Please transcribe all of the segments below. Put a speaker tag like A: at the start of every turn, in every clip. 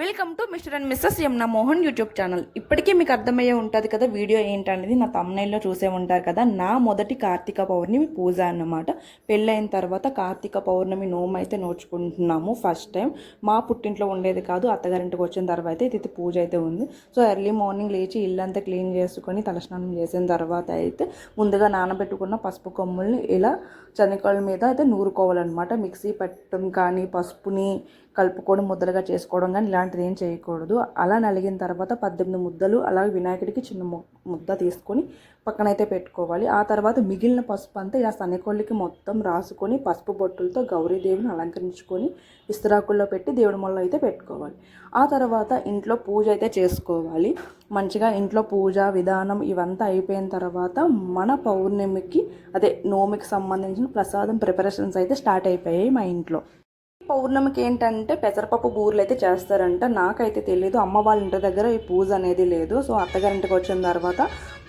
A: Welcome to mister and missus Yamuna Mohan YouTube channel. ఇప్పటికే మీకు అర్థమయ్యే ఉంటుంది కదా వీడియో ఏంటనేది. నా తమ్నైల్లో చూసే ఉంటారు కదా. నా మొదటి కార్తీక పౌర్ణమి పూజ అన్నమాట. పెళ్ళైన తర్వాత కార్తీక పౌర్ణమి నోము అయితే నోచుకుంటున్నాము ఫస్ట్ టైం మా పుట్టింట్లో ఉండేది కాదు అత్తగారింటికి వచ్చిన తర్వాత అయితే ఇది పూజ అయితే ఉంది. సో ఎర్లీ మార్నింగ్ లేచి ఇల్లంతా క్లీన్ చేసుకొని తలస్నానం చేసిన తర్వాత అయితే ముందుగా నానబెట్టుకున్న పసుపు కొమ్ముల్ని ఇలా చనికాయల మీద అయితే నూరుకోవాలన్నమాట. మిక్సీ పెట్టడం కానీ పసుపుని కలుపుకొని ముద్దలుగా చేసుకోవడం కానీ ఇలాంటిది ఏం చేయకూడదు. అలా నలిగిన తర్వాత పద్దెనిమిది ముద్దలు అలాగే వినాయకుడికి చిన్న ము- ముద్ద తీసుకొని పక్కనైతే పెట్టుకోవాలి. ఆ తర్వాత మిగిలిన పసుపు అంతా ఇలా సన్నకోళ్ళకి మొత్తం రాసుకొని పసుపు బొట్టులతో గౌరీదేవిని అలంకరించుకొని విస్తరాకుల్లో పెట్టి దేవుడి మొల్ల అయితే పెట్టుకోవాలి. ఆ తర్వాత ఇంట్లో పూజ అయితే చేసుకోవాలి. మంచిగా ఇంట్లో పూజ విధానం ఇవంతా అయిపోయిన తర్వాత మన పౌర్ణమికి అదే నోమికి సంబంధించిన ప్రసాదం ప్రిపరేషన్స్ అయితే స్టార్ట్ అయిపోయాయి మా ఇంట్లో. పౌర్ణమికి ఏంటంటే పెసరపప్పు బూరెలు అయితే చేస్తారంట. నాకైతే తెలియదు అమ్మ వాళ్ళ ఇంటి దగ్గర ఈ పూజ అనేది లేదు. సో అత్తగారింటికి వచ్చిన తర్వాత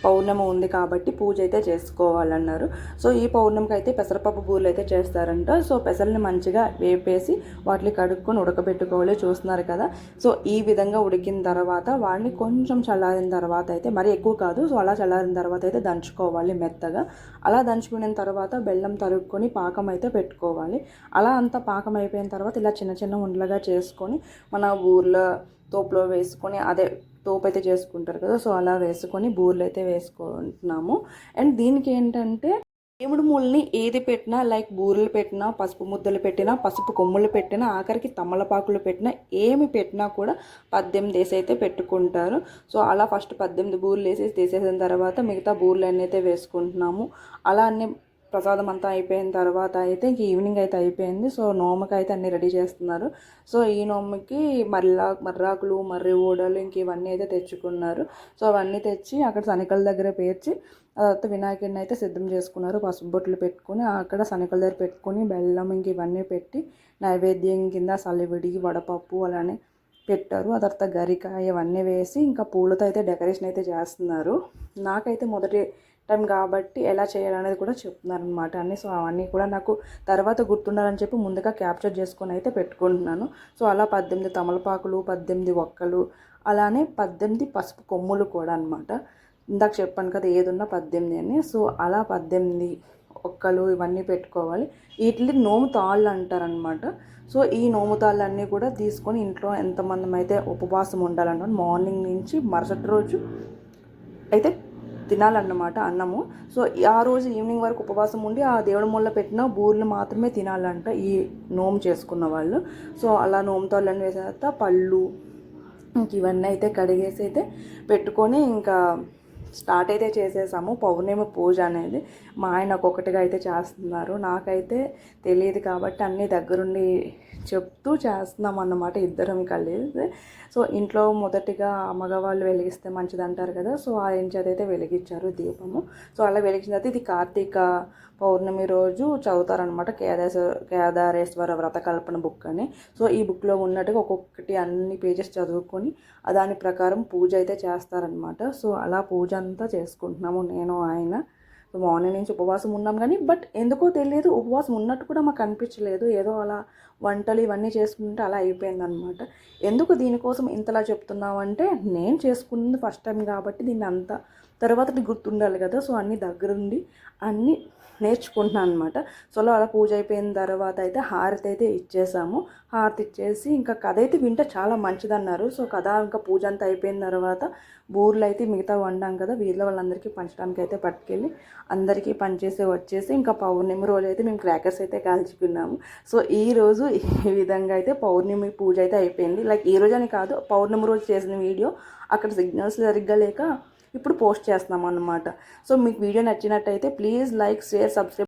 A: పౌర్ణమి ఉంది కాబట్టి పూజ అయితే చేసుకోవాలన్నారు. సో ఈ పౌర్ణమికి అయితే పెసరపప్పు బూరెలు అయితే చేస్తారంట. సో పెసల్ని మంచిగా వేపేసి వాటిని కడుక్కొని ఉడకబెట్టుకోవాలి చూస్తున్నారు కదా. సో ఈ విధంగా ఉడికిన తర్వాత వాటిని కొంచెం చల్లారిన తర్వాత అయితే మరీ ఎక్కువ కాదు సో అలా చల్లారిన తర్వాత అయితే దంచుకోవాలి మెత్తగా. అలా దంచుకున్న తర్వాత బెల్లం తరుక్కొని పాకం అయితే పెట్టుకోవాలి. అలా అంతా పాకం అయిపోయిన తర్వాత ఇలా చిన్న చిన్న ఉండలుగా చేసుకొని మన ఊర్లో తోపులో వేసుకొని అదే తోపు అయితే చేసుకుంటారు కదా సో అలా వేసుకొని బూర్లు అయితే వేసుకుంటున్నాము. అండ్ దీనికి ఏంటంటే దేవుడి మూలని ఏది పెట్టినా లైక్ బూరెలు పెట్టినా పసుపు ముద్దలు పెట్టినా పసుపు కొమ్ములు పెట్టినా ఆఖరికి తమలపాకులు పెట్టినా ఏమి పెట్టినా కూడా పద్దెనిమిది వేసి అయితే పెట్టుకుంటారు. సో అలా ఫస్ట్ పద్దెనిమిది బూరెలు వేసేసి తీసేసిన తర్వాత మిగతా బూరెలు అన్నీ అయితే వేసుకుంటున్నాము. అలా అన్ని ప్రసాదం అంతా అయిపోయిన తర్వాత అయితే ఇంక ఈవినింగ్ అయితే అయిపోయింది. సో నోమకి అయితే అన్ని రెడీ చేస్తున్నారు. సో ఈ నోమకి మర్రా మర్రాకులు మర్రి ఓడలు ఇంక ఇవన్నీ అయితే తెచ్చుకున్నారు. సో అవన్నీ తెచ్చి అక్కడ సనికల దగ్గర పేర్చి తర్వాత వినాయకుడిని అయితే సిద్ధం చేసుకున్నారు. పసుపు బొట్లు పెట్టుకొని అక్కడ సనికల దగ్గర పెట్టుకుని బెల్లం ఇంక ఇవన్నీ పెట్టి నైవేద్యం కింద సలివిడి వడపప్పు అలానే పెట్టారు. ఆ తర్వాత గరికాయ అవన్నీ వేసి ఇంకా పూలతో అయితే డెకరేషన్ అయితే చేస్తున్నారు. నాకైతే మొదటి టైం కాబట్టి ఎలా చేయాలనేది కూడా చెప్తున్నారు అనమాట అన్ని సో అవన్నీ కూడా నాకు తర్వాత గుర్తుండాలని చెప్పి ముందుగా క్యాప్చర్ చేసుకొని అయితే పెట్టుకుంటున్నాను. సో అలా పద్దెనిమిది తమలపాకులు పద్దెనిమిది ఒక్కలు అలానే పద్దెనిమిది పసుపు కొమ్ములు కూడా అనమాట ఇందాక చెప్పాను కదా ఏదున్నా పద్దెనిమిది అని. సో అలా పద్దెనిమిది ఒక్కలు ఇవన్నీ పెట్టుకోవాలి. వీటిని నోము తాళ్ళు అంటారనమాట సో ఈ నోము తాళ్ళన్నీ కూడా తీసుకొని ఇంట్లో ఎంతమంది అయితే ఉపవాసం ఉండాలన్నమాట మార్నింగ్ నుంచి మరుసటి రోజు అయితే తినాలన్నమాట అన్నము. సో ఆ రోజు ఈవినింగ్ వరకు ఉపవాసం ఉండి ఆ దేవుడి మూల పెట్టిన బూర్లు మాత్రమే తినాలంట ఈ నోము చేసుకున్న వాళ్ళు. సో అలా నోముతో అన్నీ వేసిన తర్వాత పళ్ళు ఇంక ఇవన్నీ అయితే కడిగేసి అయితే పెట్టుకొని ఇంకా స్టార్ట్ అయితే చేసేసాము. పౌర్ణమి పూజ అనేది మా ఆయన ఒక్కొక్కటిగా అయితే చేస్తున్నారు. నాకైతే తెలియదు కాబట్టి అన్నీ దగ్గరుండి చెప్తూ చేస్తున్నాం అన్నమాట ఇద్దరం కలిసి. సో ఇంట్లో మొదటిగా మగవాళ్ళు వెలిగిస్తే మంచిది అంటారు కదా. సో ఆ ఇంచేది వెలిగించారు దీపము. సో అలా వెలిగించిన తర్వాత ఇది కార్తీక పౌర్ణమి రోజు చదువుతారనమాట కేదారేశ్వర కేదారేశ్వర వ్రతకల్పన బుక్ అని. సో ఈ బుక్లో ఉన్నట్టుగా ఒక్కొక్కటి అన్ని పేజెస్ చదువుకొని దాని ప్రకారం పూజ అయితే చేస్తారనమాట సో అలా పూజ అంతా చేసుకుంటున్నాము నేను ఆయన. మార్నింగ్ నుంచి ఉపవాసం ఉన్నాం కానీ బట్ ఎందుకో తెలియదు. ఉపవాసం ఉన్నట్టు కూడా మాకు అనిపించలేదు. ఏదో అలా వంటలు ఇవన్నీ చేసుకుంటే అలా అయిపోయిందనమాట ఎందుకు దీనికోసం ఇంతలా చెప్తున్నామంటే నేను చేసుకున్నది ఫస్ట్ టైం కాబట్టి దీన్ని అంత తర్వాత నీకు గుర్తుండాలి కదా సో అన్నీ దగ్గరుండి అన్నీ నేర్చుకుంటున్నాను అనమాట సో అలా పూజ అయిపోయిన తర్వాత అయితే హారతి అయితే ఇచ్చేసాము. హారతి ఇచ్చేసి ఇంకా కథ అయితే వింటే చాలా మంచిదన్నారు. సో కథ ఇంకా పూజ అంతా అయిపోయిన తర్వాత బూర్లు అయితే మిగతా వండాం కదా వీళ్ళ వాళ్ళందరికీ పంచడానికి అయితే పట్టుకెళ్ళి అందరికీ పనిచేసి వచ్చేసి ఇంకా పౌర్ణమి రోజు అయితే మేము క్రాకర్స్ అయితే కాల్చుకున్నాము. సో ఈ రోజు ఈ విధంగా అయితే పౌర్ణమి పూజ అయితే అయిపోయింది. లైక్ ఈ రోజు అని కాదు పౌర్ణమి రోజు చేసిన వీడియో. అక్కడ సిగ్నల్స్ సరిగ్గా లేక ఇప్పుడు పోస్ట్ చేస్తున్నాం అన్నమాట సో మీకు వీడియో నచ్చినట్టయితే ప్లీజ్ లైక్ షేర్ సబ్స్క్రైబ్